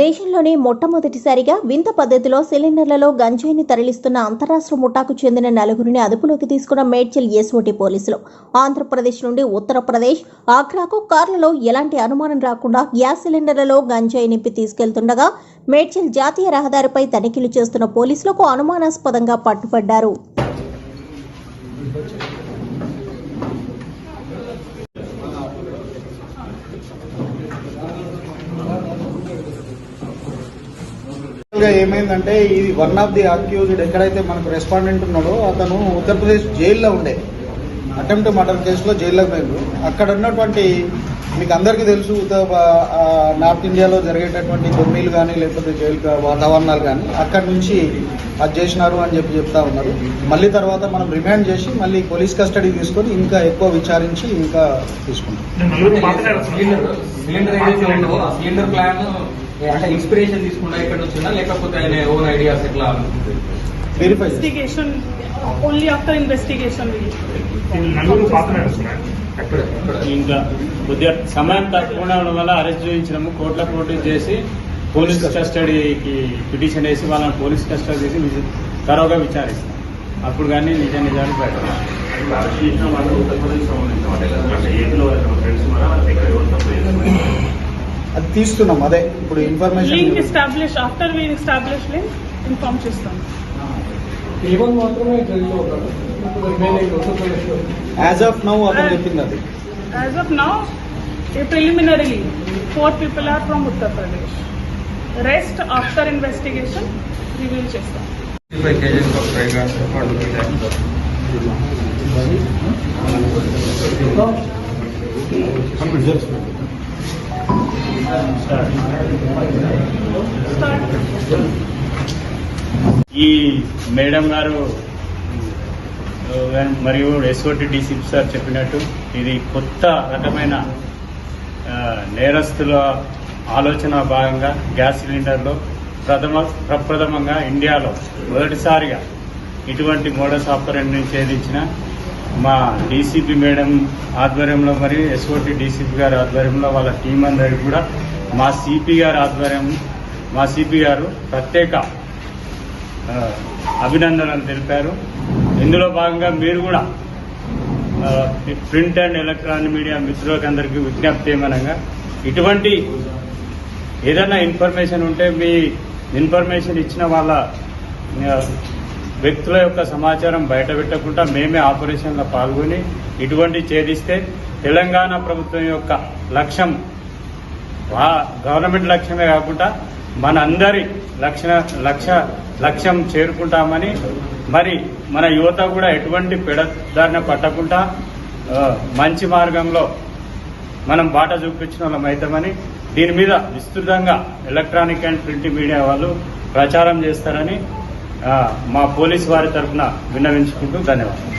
దేశంలోనే మొట్టమొదటిసారిగా వింత పద్ధతిలో సిలిండర్లలో గంజాయిని తరలిస్తున్న అంతరాష్ట్ర ముఠాకు చెందిన నలుగురిని అదుపులోకి తీసుకున్న మేడ్చల్ ఎస్ఓటి పోలీసులు. ఆంధ్రప్రదేశ్ నుండి ఉత్తరప్రదేశ్ ఆగ్రాకు కార్లలో ఎలాంటి అనుమానం రాకుండా గ్యాస్ సిలిండర్లలో గంజాయి నింపి తీసుకెళ్తుండగా మేడ్చల్ జాతీయ రహదారిపై తనిఖీలు చేస్తున్న పోలీసులకు అనుమానాస్పదంగా పట్టుబడ్డారు. ఏమైందంటే ఇది వన్ ఆఫ్ ది అక్యూజ్డ్ ఎక్కడైతే మనకు రెస్పాండెంట్ ఉన్నాడో అతను ఉత్తరప్రదేశ్ జైల్లో ఉండే. అటెంప్ట్ మర్డర్ కేసులో జైల్లోకి పోయిండు అక్కడ ఉన్నటువంటి మీకు అందరికీ తెలుసు నార్త్ ఇండియాలో జరిగేటటువంటి దొమ్మిలు కానీ లేకపోతే జైలు వాతావరణాలు కానీ అక్కడ నుంచి అది చేసినారు అని చెప్పి చెప్తా ఉన్నారు. మళ్ళీ తర్వాత మనం రిమాండ్ చేసి మళ్ళీ పోలీస్ కస్టడీ తీసుకొని ఇంకా ఎక్కువ విచారించి ఇంకా తీసుకుంటాం. ఇన్స్పిరేషన్ ఇక్కడ వచ్చిందా లేకపోతే ఆయన ఓన్ ఐడియాస్ ఎట్లా పాత్ర వస్తున్నారు ఎక్కడ ఎక్కడ ఇంకా కొద్దిగా సమయం తక్కువ ఉండడం వల్ల అరెస్ట్ చేయించినాము. కోర్టుల కోర్టు చేసి పోలీస్ కస్టడీకి పిటిషన్ వేసి వాళ్ళని పోలీస్ కస్టడీ చేసి తరోగా విచారిస్తాం. అప్పుడు కానీ నిజ నిజాలు బయట అది తీస్తున్నాం అదే. ఇప్పుడు information establish after we establish link inform చేస్తాం యాజ్ ఆఫ్ నౌ అతను చెప్పింది అది as of now eh, preliminarily four people are from Uttar Pradesh rest after investigation reveal చేస్తాం five cages of fry start ఈ మేడం గారు మరియు SOT DCP sir చెప్పినట్టు ఇది కొత్త రకమైన నేరస్తుల ఆలోచన భాగంగా గ్యాస్ సిలిండర్లో ప్రథమ ప్రప్రథమంగా ఇండియాలో మొదటిసారిగా ఇటువంటి మోడస్ ఆపరెంట్ని ఛేదించిన మా డీసీపీ మేడం ఆధ్వర్యంలో మరియు ఎస్ఓటి డీసీపీ గారి ఆధ్వర్యంలో వాళ్ళ టీం అందరికి కూడా మా సిపి గారి ఆధ్వర్యం మా సిపి గారు ప్రత్యేక అభినందనలు తెలిపారు. ఇందులో భాగంగా మీరు కూడా ప్రింట్ అండ్ ఎలక్ట్రానిక్ మీడియా మిత్రులకు అందరికీ విజ్ఞప్తి ఏమనగా ఇటువంటి ఏదైనా ఇన్ఫర్మేషన్ ఉంటే మీ ఇన్ఫర్మేషన్ ఇచ్చిన వాళ్ళ వ్యక్తుల యొక్క సమాచారం బయట పెట్టకుండా మేమే ఆపరేషన్లో పాల్గొని ఇటువంటి ఛేదిస్తే తెలంగాణ ప్రభుత్వం యొక్క లక్ష్యం గవర్నమెంట్ లక్ష్యమే కాకుండా మనందరి లక్ష లక్ష్య లక్ష్యం చేరుకుంటామని మరి మన యువత కూడా ఎటువంటి పెడదారిన పట్టకుండా మంచి మార్గంలో మనం బాట చూపించిన వాళ్ళం అవుతామని దీని మీద విస్తృతంగా ఎలక్ట్రానిక్ అండ్ ప్రింట్ మీడియా వాళ్ళు ప్రచారం చేస్తారని మా పోలీస్ వారి తరఫున విన్నవించుకుంటూ ధన్యవాదాలు.